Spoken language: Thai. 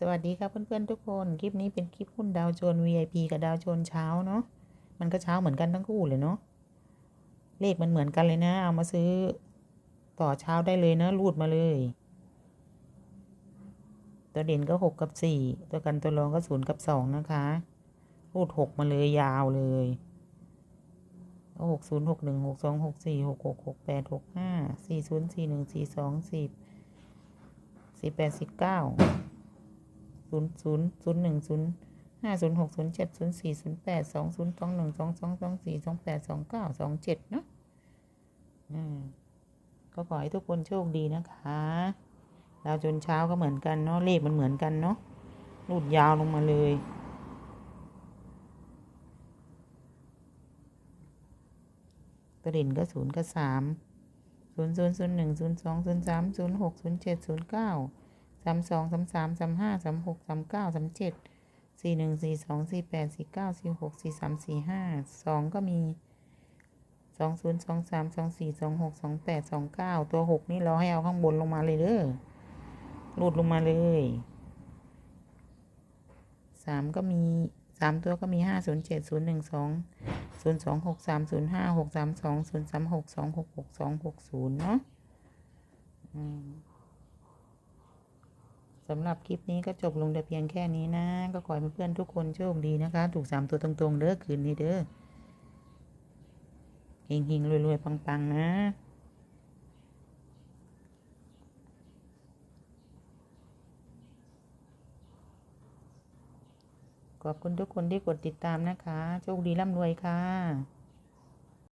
สวัสดีครับเพื่อนๆทุกคน คลิปนี้เป็นคลิปหุ้นดาวโจนส์ VIP กับดาวโจนส์เช้าเนาะมันก็เช้าเหมือนกันทั้งคู่เลยเนาะเลขมันเหมือนกันเลยนะ เอามาซื้อต่อเช้าได้เลยนะรูดมาเลย ตัวเด่นก็หกกับสี่ตัวกันตัวรองก็ศูนย์กับสองนะคะรูดหกมาเลยยาวเลยหกศูนย์หกหนึ่งหกสองหกสี่หกหกหกแปดหกห้าสี่ศูนย์สี่หนึ่งสี่สองสี่สี่แปดสี่เก้า ศูนย์ศูนย์ศูนย์หนึ่งศูนย์ห้าศูนย์หกศูนย์เจ็ดศูนย์สี่ศูนย์แปดสองศูนย์สองหนึ่งสองสองสองสี่สองแปดสองเก้าสองเจ็ดเนาะอืมก็ขอให้ทุกคนโชคดีนะคะดาวจนเช้าก็เหมือนกันเนาะเลขมันเหมือนกันเนาะรูดยาวลงมาเลยตัวเด่นก็ศูนย์ก็สามศูนย์ศูนย์ศูนย์หนึ่งศูนย์สองศูนย์สามศูนย์หกศูนย์เจ็ดศูนย์เก้าามสองสามสามสามห้าสามหกสามเก้าสามเจ็ดสี่หนึ่งสี่สองสี่แปดสี่เก้าสี่หกสี่สามสี่ห้าสองก็มีสองศูนย์สองสามสองสี่สองหกสองแปดสองเก้าตัวหกนี่เราให้เอาข้างบนลงมาเลยเด้อรูดลงมาเลยสามก็มีสามตัวก็มีห้าศูนย์เจ็ดศูนย์หนึ่งสองศูนย์สองหกสามศูนย์ห้าหกสามสองศูนย์สามหกสองหกหกสองหกศูนย์เนาะ สำหรับคลิปนี้ก็จบลงแต่เพียงแค่นี้นะ ก็ขอให้เพื่อนๆทุกคนโชคดีนะคะ ถูกสามตัวตรงๆ เด้อคืนนี้เด้อเฮงๆรวยๆปังๆ นะขอบคุณทุกคนที่กดติดตามนะคะ โชคดีร่ำรวยค่ะ